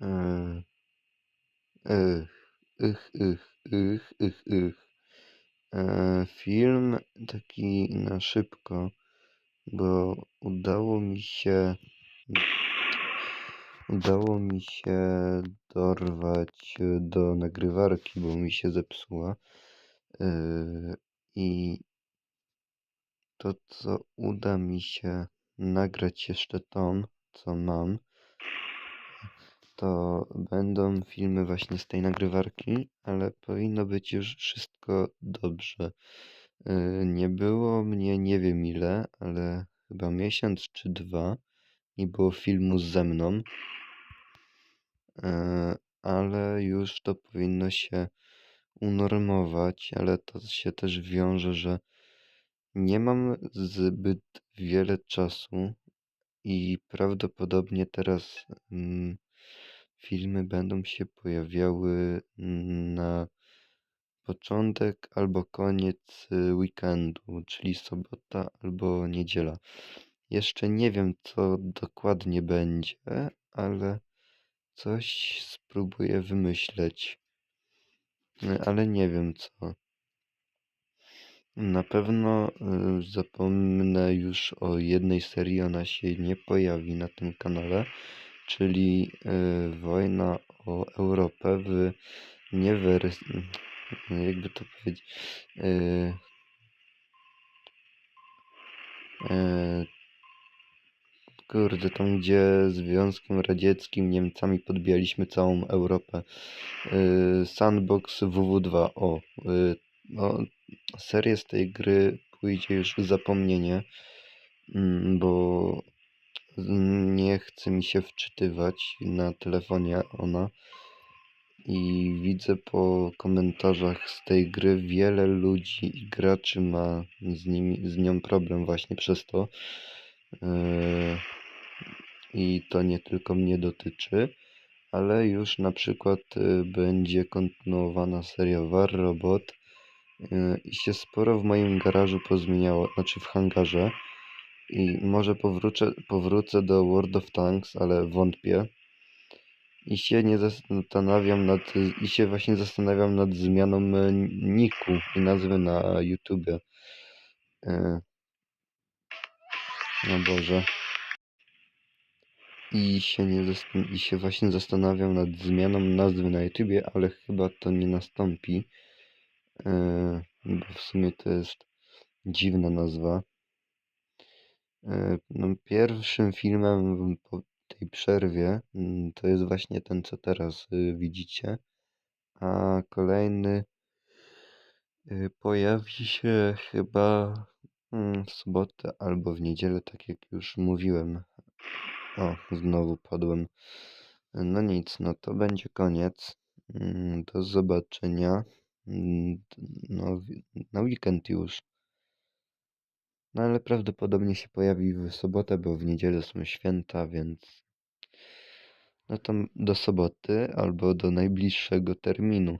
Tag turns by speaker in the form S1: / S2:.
S1: Ych, ych, ych, ych, ych. Eee, film taki na szybko, bo udało mi się udało mi się dorwać do nagrywarki, bo mi się zepsuła. Eee, I to, co uda mi się nagrać jeszcze tą, co mam, to będą filmy właśnie z tej nagrywarki, ale powinno być już wszystko dobrze. Yy, Nie było mnie nie wiem ile, ale chyba miesiąc czy dwa nie było filmu ze mną. Yy, Ale już to powinno się unormować, ale to się też wiąże, że nie mam zbyt wiele czasu i prawdopodobnie teraz mm, filmy będą się pojawiały na początek albo koniec y, weekendu, czyli sobota albo niedziela. Jeszcze nie wiem, co dokładnie będzie, ale coś spróbuję wymyśleć. Y, Ale nie wiem co. Na pewno y, zapomnę już o jednej serii, ona się nie pojawi na tym kanale, czyli y, Wojna o Europę w nie wersji, jakby to powiedzieć, y, y, kurde, tam gdzie Związkiem Radzieckim, Niemcami podbijaliśmy całą Europę. Sandbox WW2, o, no, serię z tej gry pójdzie już w zapomnienie, mm, bo nie chce mi się wczytywać na telefonie ona. I widzę po komentarzach z tej gry wiele ludzi i graczy ma z, nimi, z nią problem właśnie przez to. Yy, I to nie tylko mnie dotyczy, ale już na przykład y, będzie kontynuowana seria War Robot yy, i się sporo w moim garażu pozmieniało, znaczy w hangarze. I może powrócę, powrócę do World of Tanks, ale wątpię. I się nie zastanawiam nad, i się właśnie zastanawiam nad zmianą niku i nazwy na YouTubie. E, no Boże. I się, nie I się właśnie zastanawiam nad zmianą nazwy na YouTubie, ale chyba to nie nastąpi. E, bo w sumie to jest dziwna nazwa. E, no, pierwszym filmem po tej przerwie mm, to jest właśnie ten, co teraz y, widzicie. A kolejny y, pojawi się chyba mm, w sobotę albo w niedzielę, tak jak już mówiłem. O, znowu padłem. No nic, no to będzie koniec. Mm, Do zobaczenia. No, na weekend już. No ale prawdopodobnie się pojawi w sobotę, bo w niedzielę są święta, więc no to do soboty albo do najbliższego terminu.